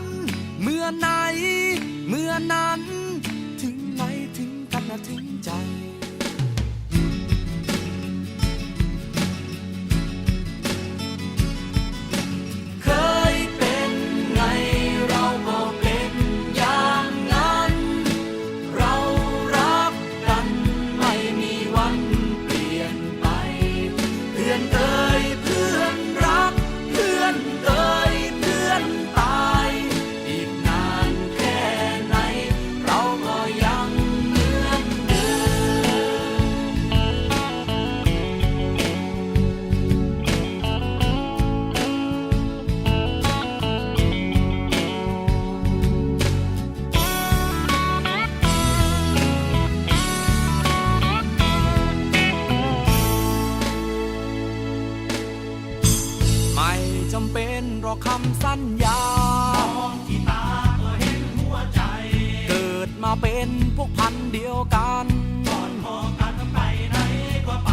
มื่อ ไหน เมื่อนั้น ถึงไหนถึงกันนะถึงใจำเป็นรอคำสัญญา มองที่ตาก็เห็นหัวใจ เกิดมาเป็นพวกพันเดียวกันก่อนพอกันไปไหนก็ไป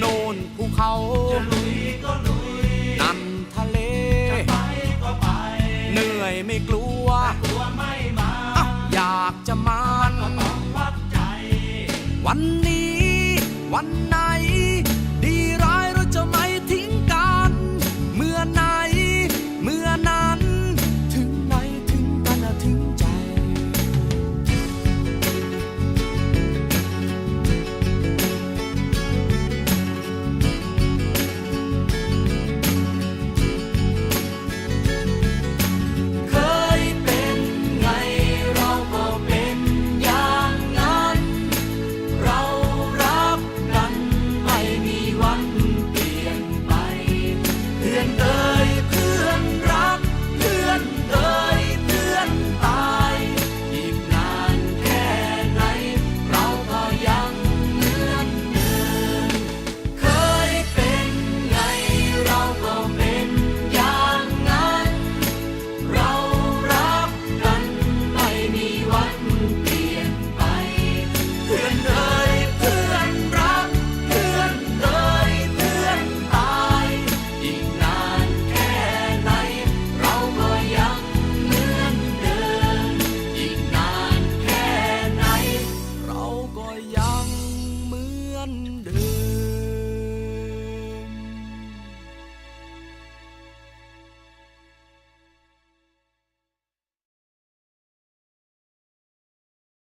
โน่นภูเขาจะลุยก็ลุย นั่นทะเล จะไปก็ไป เหนื่อยไม่กลัว กลัวไม่มาออยากจะมา ก็ต้องวัดใจ วันนี้ วันนั้น